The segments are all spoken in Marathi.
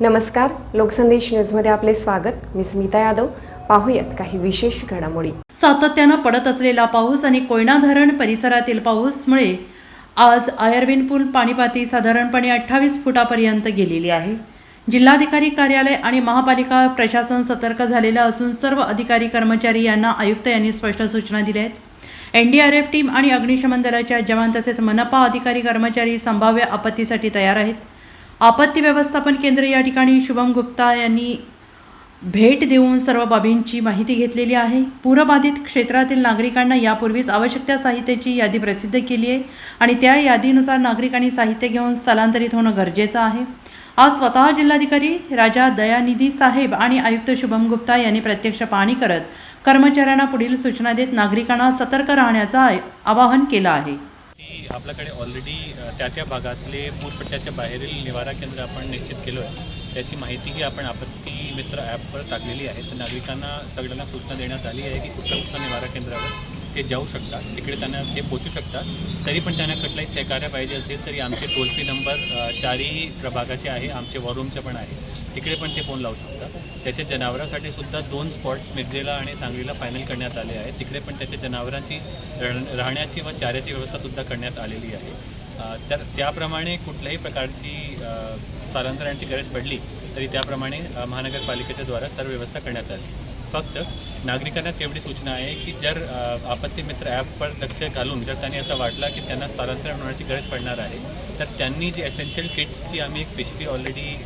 नमस्कार लोकसंदेश न्यूजमध्ये आपले स्वागत. मी स्मिता यादव. पाहूयात काही विशेष घडामोडी. सातत्यानं पडत असलेला पाऊस आणि कोयना धरण परिसरातील पाऊसमुळे आज आयर्विन पूल पाणीपाती साधारणपणे अठ्ठावीस फुटापर्यंत गेलेली आहे. जिल्हाधिकारी कार्यालय आणि महापालिका प्रशासन सतर्क झालेलं असून सर्व अधिकारी कर्मचारी यांना आयुक्त यांनी स्पष्ट सूचना दिल्या आहेत. N D R F team आणि अग्निशमन दलाच्या जवान तसेच मनपा अधिकारी कर्मचारी संभाव्य आपत्तीसाठी तयार आहेत. आपत्ती व्यवस्थापन केंद्र या ठिकाणी शुभम गुप्ता यांनी भेट देऊन सर्व बाबींची माहिती घेतलेली आहे. पूरबाधित क्षेत्रातील नागरिकांना यापूर्वीच आवश्यक त्या साहित्याची यादी प्रसिद्ध केली आहे आणि त्या यादीनुसार नागरिकांनी साहित्य घेऊन स्थलांतरित होणं गरजेचं आहे. आज स्वतः जिल्हाधिकारी राजा दयानिधी साहेब आणि आयुक्त शुभम गुप्ता यांनी प्रत्यक्ष पाहणी करत कर्मचाऱ्यांना पुढील सूचना देत नागरिकांना सतर्क राहण्याचं आय- आवाहन केलं आहे. की आपल्याकडे ऑलरेडी त्या त्या भागातले पूरपट्ट्याच्या बाहेरील निवारा केंद्र आपण निश्चित केलो आहे. त्याची माहितीही आपण आपत्ती मित्र ॲपवर टाकलेली आहे. तर नागरिकांना सगळ्यांना सूचना देण्यात आली आहे की कुठल्या कुठल्या निवारा केंद्रावर ते जाऊ शकतात. तिकडे त्यांना ते पोचू शकतात. तरी पण त्यांना कुठलाही सहकार्य पाहिजे असेल तरी आमचे टोल फ्री नंबर चारही प्रभागाचे आहे आमचे वॉरूमचे पण आहे. तिकडे पण ते फोन लावू शकता त्याच्या जनावरांसाठी सुद्धा दोन स्पॉट्स मिरजेला आणि सांगलीला फायनल करण्यात आले आहेत. तिकडे पण त्याच्या जनावरांची राहण्याची व चाऱ्याची व्यवस्थासुद्धा करण्यात आलेली आहे. तर त्याप्रमाणे कुठल्याही प्रकारची अ, स्थलांतरांची गरज पडली तरी त्याप्रमाणे महानगरपालिकेच्या द्वारा सर्व व्यवस्था करण्यात आली. फक्त नागरिकांना तेवढी सूचना आहे की जर आपत्ती मित्र ॲपवर लक्ष घालून जर त्यांनी असं वाटलं की त्यांना स्थलांतरण होण्याची गरज पडणार आहे तर त्यांनी जी एसेन्शियल किट्सची आम्ही एक पिशवी ऑलरेडी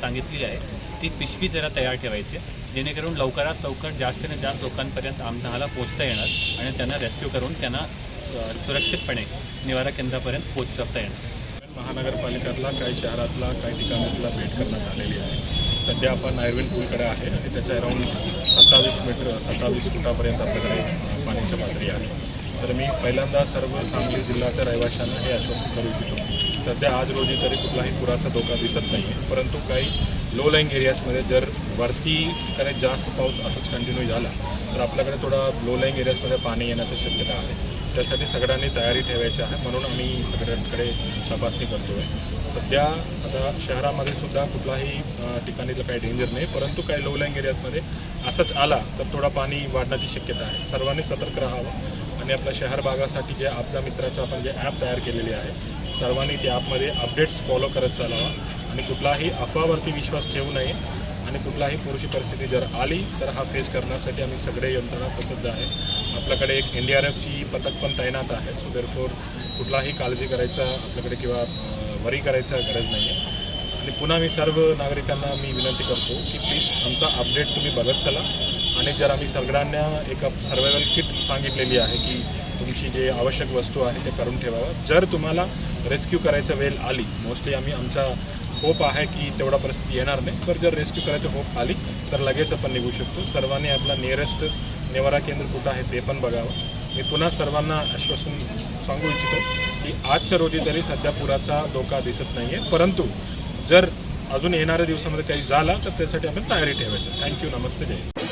सांगितली आहे ती पिशवी जरा तयार ठेवायची जेणेकरून लवकरात लवकर जास्तीत जास्त लोकांपर्यंत आम्हाला पोचता येणार आणि त्यांना रेस्क्यू करून त्यांना सुरक्षितपणे निवारा केंद्रापर्यंत पोचवता येणार. महानगरपालिकेतला काही शहरातला काही ठिकाणातला भेट करण्यात आलेली आहे. सध्या आपण आयर्विन पूलकडे आहे आणि त्याच्या अराऊंड सत्तावीस मीटर सत्तावीस फुटापर्यंत आपल्याकडे पाण्याची पातळी आहे. तर मी पहिल्यांदा सर्व सांगली जिल्ह्याच्या रहिवाशांना हे आश्वासन करू इच्छितो. सध्या आज रोजी तरी कुठलाही पुराचा धोका दिसत नाही आहे परंतु काही लो लाईंग एरियाजमध्ये जर वरती काही जास्त पाऊस असंच कंटिन्यू झाला तर आपल्याकडे थोडा लो लाईंग एरियाजमध्ये पाणी येण्याची शक्यता आहे. त्यासाठी सगळ्यांनी तयारी ठेवायची आहे. म्हणून आम्ही सगळ्यांकडे तपासणी करतो आहे सध्या आता शहरामध्ये सुद्धा कुठलाही ठिकाणी काही डेंजर नाही परंतु काही लो लाईंग एरियाजमध्ये असंच आला तर थोडा पाणी वाढण्याची शक्यता आहे. सर्वांनी सतर्क राहावं. आणि आपल्या शहर भागासाठी जे आपल्या मित्राचं आपण जे ॲप तयार केलेले आहे सर्वांनी त्या ॲपमध्ये अपडेट्स फॉलो करत चालावा. आणि कुठलाही अफवावरती विश्वास ठेवू नये. आणि कुठलाही पुरुषी परिस्थिती जर आली तर हा फेस करण्यासाठी आम्ही सगळे यंत्रणा ससज्ज आहे. आपल्याकडे एक एन डी आर एफची पथक पण तैनात आहे. सो देरफोर कुठलाही काळजी करायचा आपल्याकडे किंवा वरी करायचा गरज नाही आहे आणि पुन्हा मी सर्व नागरिकांना मी विनंती करतो की प्लीज आमचा अपडेट तुम्ही बघत चला. आणि जर आम्ही सगळ्यांना एक सर्वायवल किट सांगितलेली आहे की तुमची जे आवश्यक वस्तू आहे ते करून ठेवावं. जर तुम्हाला रेस्क्यू करायचा वेळ आली मोस्टली आम्ही आमचा होप आहे की तेवढा परिस्थिती येणार नाही. पण जर रेस्क्यू करायचं होप आली तर लगेच आपण निघू शकतो. सर्वांनी आपला नियरेस्ट निवारा केंद्र कुठं आहे ते पण बघावं. मी पुन्हा सर्वांना आश्वासन सांगू इच्छितो की आजच्या रोजी तरी सध्या पुराचा धोका दिसत नाही आहे परंतु जर अजून येणाऱ्या दिवसामध्ये काही झाला तर त्यासाठी आपण तयारी ठेवायची. थँक्यू नमस्ते. जय